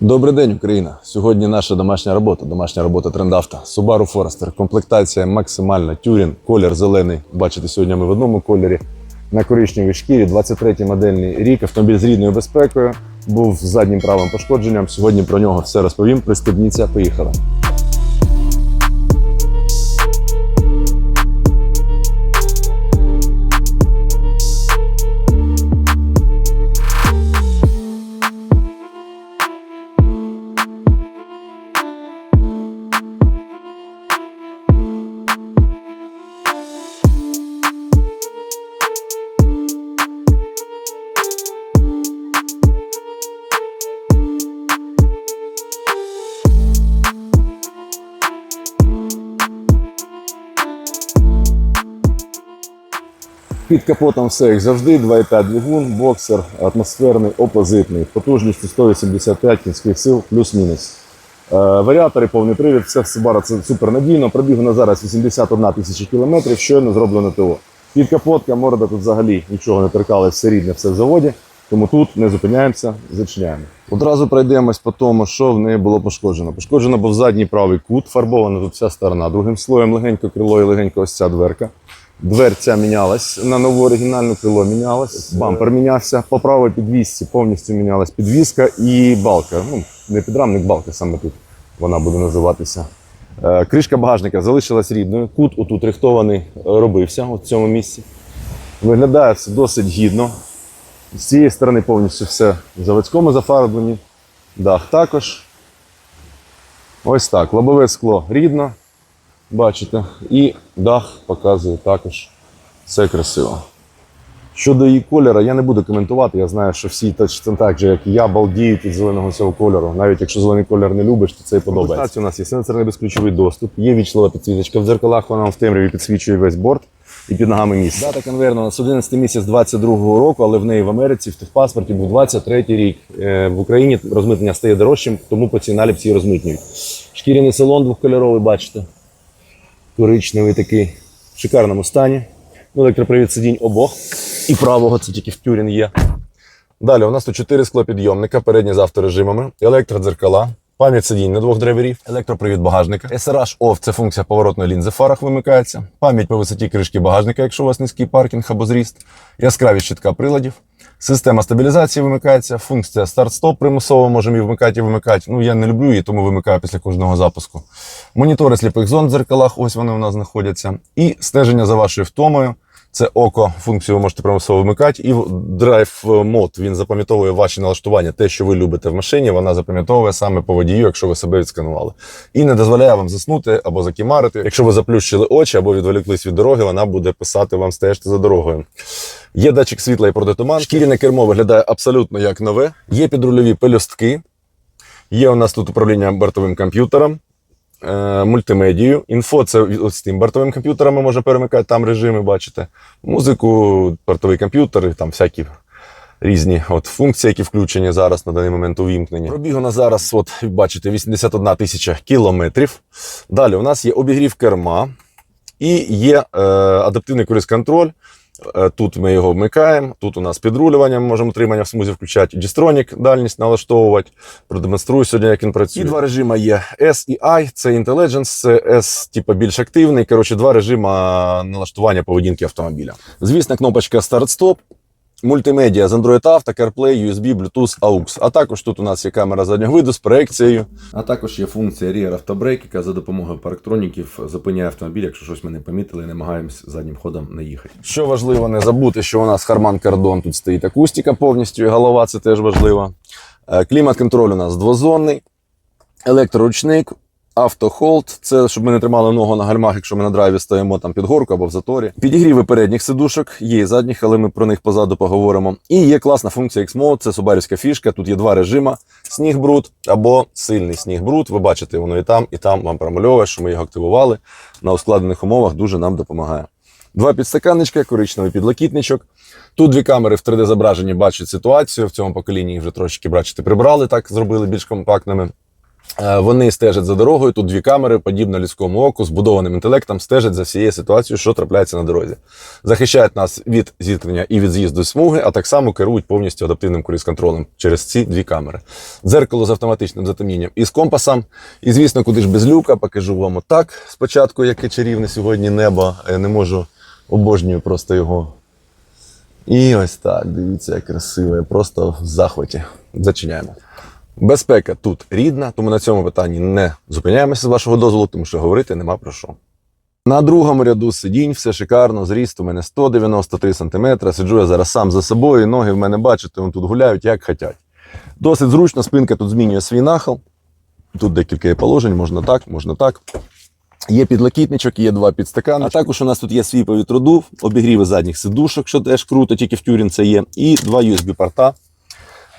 Добрий день, Україна! Сьогодні наша домашня робота, домашня робота трендавта Subaru Forester, комплектація максимальна, тюрін, колір зелений. Бачите, сьогодні ми в одному кольорі. На коричневій шкірі, 23-й модельний рік, автомобіль з рідною безпекою, був з заднім правим пошкодженням. Сьогодні про нього все розповім. Пристебніться, поїхали. Під капотом все як завжди, 2,5 двигун, боксер, атмосферний, опозитний, потужністю 185 кінських сил, плюс-мінус. Е, варіатори, повний привід, все в Subaru це супер надійно. Пробіг на зараз 81 тисяча кілометрів, щойно зроблено ТО. Під капотка, морда тут взагалі нічого не торкалось, все рідне, все в заводі. Тому тут не зупиняємося, зачиняємо. Одразу пройдемось по тому, що в неї було пошкоджено. Пошкоджено був задній правий кут, фарбована тут вся сторона. Другим слоєм легенько крило і легенько ось ця дверка. Дверця мінялась на нову оригінальну крило мінялось, бампер мінявся. По правій підвісці повністю мінялась підвіска і балка. Ну, не підрамник, балка саме тут вона буде називатися. Е, Кришка багажника залишилась рідною. Кут отут рихтований е, робився от в цьому місці. Виглядає все досить гідно. З цієї сторони повністю все в заводському зафарбленні. Дах також. Ось так. Лобове скло рідно. Бачите. І дах показує також все красиво. Щодо її кольору, я не буду коментувати. Я знаю, що всі точно так же, як і я, балдіють від зеленого цього кольору. Навіть якщо зелений колір не любиш, то це і подобається. У нас є сенсорний безключовий доступ, є вічлива підсвіточка в дзеркалах, вона в темряві підсвічує весь борт і під ногами місце. Дата конверну у нас 11 місяць 22 року, але в неї в Америці в техпаспорті був 23-й рік. Е, В Україні розмитнення стає дорожчим, тому по цій наліпці розмитнюють. Шкіряний салон двохкольоровий, бачите коричневий такий в шикарному стані. Ну, Електропривід сидінь обох. І правого це тільки в тюрін є. Далі у нас тут 4 склопідйомника, передні з авторежимами, електродзеркала, пам'ять сидінь на двох драйверів, електропривід багажника, SRH OFF – це функція поворотної лінзи в фарах вимикається, пам'ять по висоті кришки багажника, якщо у вас низький паркінг або зріст, яскравість щитка приладів. Система стабілізації вимикається, функція старт-стоп примусово можемо її вмикати і вимикати. Ну я не люблю її, тому вимикаю після кожного запуску. Монітори сліпих зон в дзеркалах, ось вони у нас знаходяться. І стеження за вашою втомою. Це око, функцію ви можете примусово вимикати. І драйв мод він запам'ятовує ваші налаштування, те, що ви любите в машині, вона запам'ятовує саме по водію, якщо ви себе відсканували. І не дозволяє вам заснути або закімарити. Якщо ви заплющили очі або відволіклись від дороги, вона буде писати вам стежте за дорогою. Є датчик світла і протитуман. Шкіряне кермо виглядає абсолютно як нове. Є підрульові пелюстки. Є у нас тут управління бортовим комп'ютером, е, мультимедією. Інфо це з тим бортовим комп'ютером можемо перемикати там режими, бачите. Музику, бортовий комп'ютер, там всякі різні от функції, які включені зараз на даний момент увімкнені. Пробіг у нас зараз, от бачите, 81 тисяча кілометрів. Далі у нас є обігрів керма і є е, адаптивний круїз-контроль. Е, Тут ми його вмикаємо. Тут у нас підрулювання, ми можемо тримання в смузі включати. Дістронік, дальність налаштовувати. Продемонструю сьогодні, як він працює. І два режими є S і I. Це Intelligence, це S, типу, більш активний. Коротше, два режими налаштування поведінки автомобіля. Звісно, кнопочка старт-стоп. Мультимедіа з Android Auto, CarPlay, USB, Bluetooth, AUX. А також тут у нас є камера заднього виду з проекцією. А також є функція Rear Autobrake, яка за допомогою парктроніків зупиняє автомобіль, якщо щось ми не помітили, і намагаємось заднім ходом не їхати. Що важливо не забути, що у нас Harman Kardon тут стоїть акустика повністю, і голова це теж важливо. Е, Клімат-контроль у нас двозонний, електроручник, автохолд. Це щоб ми не тримали ногу на гальмах, якщо ми на драйві стоїмо там під горку або в заторі. Підігріви передніх сидушок, є і задніх, але ми про них позаду поговоримо. І є класна функція X-Mode, це субарівська фішка. Тут є два режима: сніг бруд або сильний сніг бруд. Ви бачите, воно і там, і там вам промальовує, що ми його активували. На ускладених умовах дуже нам допомагає. Два підстаканничка, коричневий підлокітничок. Тут дві камери в 3D-зображенні бачать ситуацію. В цьому поколінні їх вже трошки, бачите, прибрали, так зробили більш компактними. Е, Вони стежать за дорогою. Тут дві камери, подібно людському оку, з будованим інтелектом, стежать за всією ситуацією, що трапляється на дорозі. Захищають нас від зіткнення і від з'їзду смуги, а так само керують повністю адаптивним круїз-контролем через ці дві камери. Дзеркало з автоматичним затемнінням і з компасом. І, звісно, куди ж без люка, покажу вам отак. Спочатку, яке чарівне сьогодні небо. Я не можу обожнюю просто його. І ось так, дивіться, як красиво, я просто в захваті. Зачиняємо. Безпека тут рідна, тому на цьому питанні не зупиняємося з вашого дозволу, тому що говорити нема про що. На другому ряду сидінь, все шикарно, зріст у мене 193 см. Сиджу я зараз сам за собою, ноги в мене бачите, вони тут гуляють як хотять. Досить зручно, спинка тут змінює свій нахил. Тут декілька є положень, можна так, можна так. Є підлокітничок, є два підстакани. А також у нас тут є свій повітродув, обігріви задніх сидушок, що теж круто, тільки в тюрін це є, і два USB-порта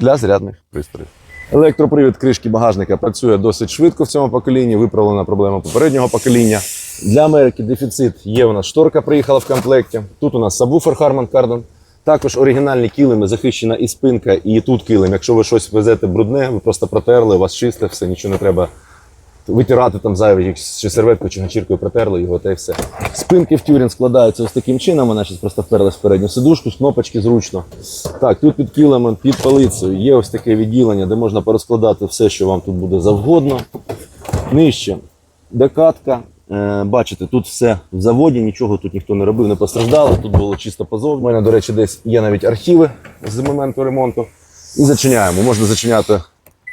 для зарядних пристроїв. Електропривід кришки багажника працює досить швидко в цьому поколінні. Виправлена проблема попереднього покоління. Для Америки дефіцит є. У нас шторка приїхала в комплекті. Тут у нас сабвуфер Harman Kardon. Також оригінальні килими, захищена і спинка, і тут килим. Якщо ви щось везете брудне, ви просто протерли, у вас чисте, все, нічого не треба витирати там зайві, чи серветку, чи ганчіркою протерли його, та й все. Спинки в тюрін складаються ось таким чином. Вона зараз просто вперлась в передню сидушку, кнопочки зручно. Так, тут під килимом, під полицею є ось таке відділення, де можна порозкладати все, що вам тут буде завгодно. Нижче докатка. Е, бачите, тут все в заводі, нічого тут ніхто не робив, не постраждало. Тут було чисто позовні. У мене, до речі, десь є навіть архіви з моменту ремонту. І зачиняємо. Можна зачиняти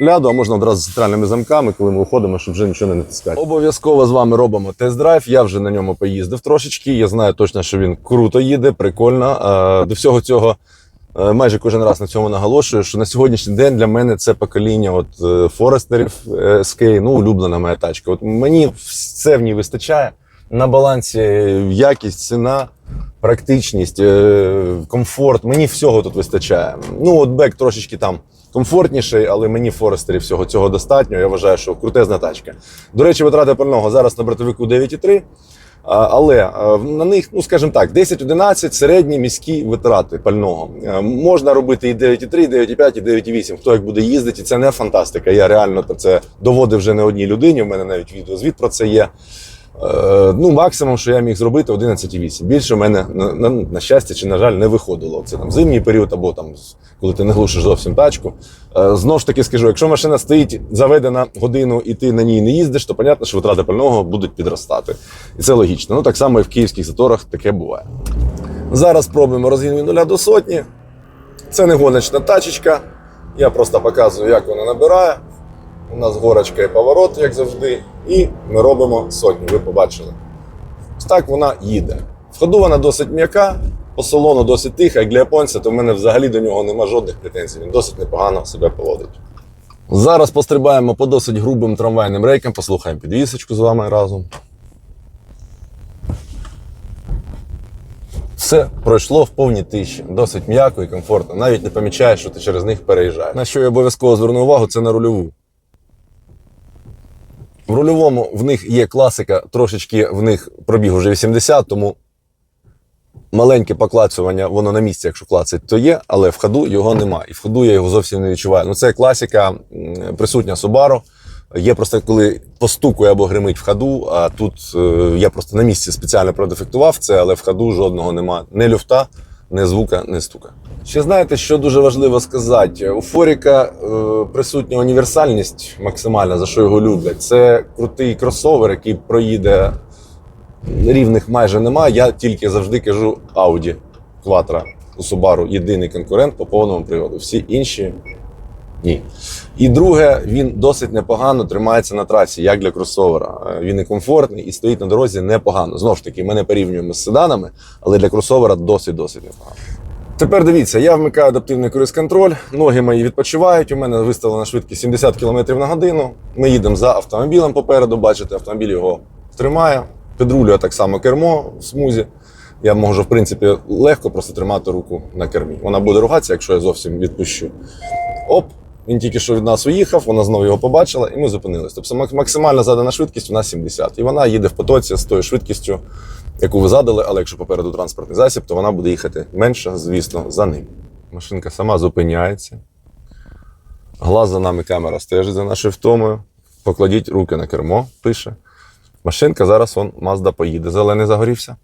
ляду, а можна одразу з центральними замками, коли ми виходимо, щоб вже нічого не натискати. Обов'язково з вами робимо тест-драйв. Я вже на ньому поїздив трошечки. Я знаю точно, що він круто їде, прикольно. Е, До всього цього. е, Майже кожен раз на цьому наголошую, що на сьогоднішній день для мене це покоління от е, Форестерів SK, ну улюблена моя тачка. От мені все в ній вистачає на балансі якість, ціна, практичність, комфорт. Мені всього тут вистачає. Ну, от бек трошечки там комфортніший, але мені Форестерів всього цього достатньо. Я вважаю, що крутезна тачка. До речі, витрати пального зараз на бортовику 9,3. А, Але на них, ну скажімо так, 10-11 середні міські витрати пального. Можна робити і 9,3, і 9,5, і 9,8. Хто як буде їздити, це не фантастика. Я реально це доводив вже не одній людині. У мене навіть відеозвіт про це є. Е, Ну, максимум, що я міг зробити, 11,8. Більше в мене на, на, на щастя чи на жаль не виходило. Це там зимній період або там коли ти не глушиш зовсім тачку. Е, Знову ж таки скажу, якщо машина стоїть заведена годину і ти на ній не їздиш, то понятно, що витрати пального будуть підростати. І це логічно. Ну так само і в київських заторах таке буває. Зараз пробуємо розгін від 0 до сотні. Це не гоночна тачечка. Я просто показую, як вона набирає. У нас горочка і поворот, як завжди, і ми робимо сотню, ви побачили. Ось так вона їде. В ходу вона досить м'яка, по салону досить тиха, як для японця, то в мене взагалі до нього нема жодних претензій. Він досить непогано себе поводить. Зараз пострибаємо по досить грубим трамвайним рейкам, послухаємо підвісочку з вами разом. Все пройшло в повній тиші, досить м'яко і комфортно. Навіть не помічаєш, що ти через них переїжджаєш. На що я обов'язково зверну увагу, це на рульову. В рульовому в них є класика, трошечки в них пробіг уже 80, тому маленьке поклацування, воно на місці, якщо клацать, то є, але в ходу його нема. І в ходу я його зовсім не відчуваю. Ну, це класика присутня Subaru. Є просто коли постукує або гримить в ходу, а тут е, я просто на місці спеціально продефектував це, але в ходу жодного нема. Не люфта, не звука, не стука. Ще знаєте, що дуже важливо сказати? У Форіка е, присутня універсальність максимальна, за що його люблять. Це крутий кросовер, який проїде рівних майже немає. Я тільки завжди кажу Audi Quattro у Subaru єдиний конкурент по повному приводу. Всі інші ні. І друге, він досить непогано тримається на трасі, як для кросовера. Е, Він і комфортний і стоїть на дорозі непогано. Знову ж таки, ми не порівнюємо з седанами, але для кросовера досить досить непогано. Тепер дивіться, я вмикаю адаптивний круїз-контроль, ноги мої відпочивають. У мене виставлена швидкість 70 км на годину. Ми їдемо за автомобілем попереду. Бачите, автомобіль його тримає. Підрулює так само кермо в смузі. Я можу, в принципі, легко просто тримати руку на кермі. Вона буде ругатися, якщо я зовсім відпущу. Оп, він тільки що від нас уїхав, вона знову його побачила, і ми зупинились. Тобто максимальна задана швидкість у нас 70. І вона їде в потоці з тою швидкістю, яку ви задали, але якщо попереду транспортний засіб, то вона буде їхати менше, звісно, за ним. Машинка сама зупиняється. Глаз за нами камера стежить за нашою втомою. покладіть руки на кермо, пише. Машинка зараз он Mazda поїде. Зелений загорівся.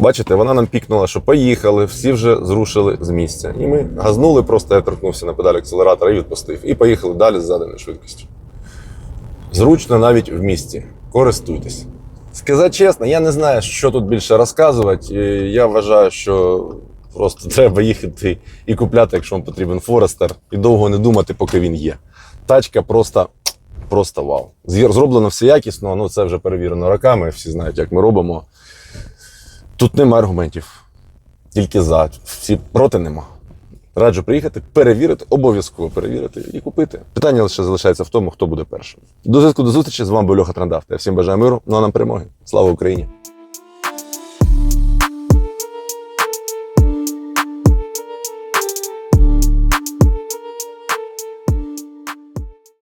Бачите, вона нам пікнула, що поїхали, всі вже зрушили з місця. І ми газнули, просто я торкнувся на педаль акселератора і відпустив. І поїхали далі з заданою швидкістю. Зручно навіть в місті. Користуйтесь. Сказати чесно, я не знаю, що тут більше розказувати. Е, Я вважаю, що просто треба їхати і купляти, якщо вам потрібен Форестер, і довго не думати, поки він є. Тачка просто, просто вау. Зроблено все якісно, ну це вже перевірено роками, всі знають, як ми робимо. Тут нема аргументів. Тільки за. Всі проти нема. Раджу приїхати, перевірити, обов'язково перевірити і купити. Питання лише залишається в тому, хто буде першим. До зв'язку до зустрічі. З вами був Льоха Трандавт. Я всім бажаю миру, ну а нам перемоги. Слава Україні!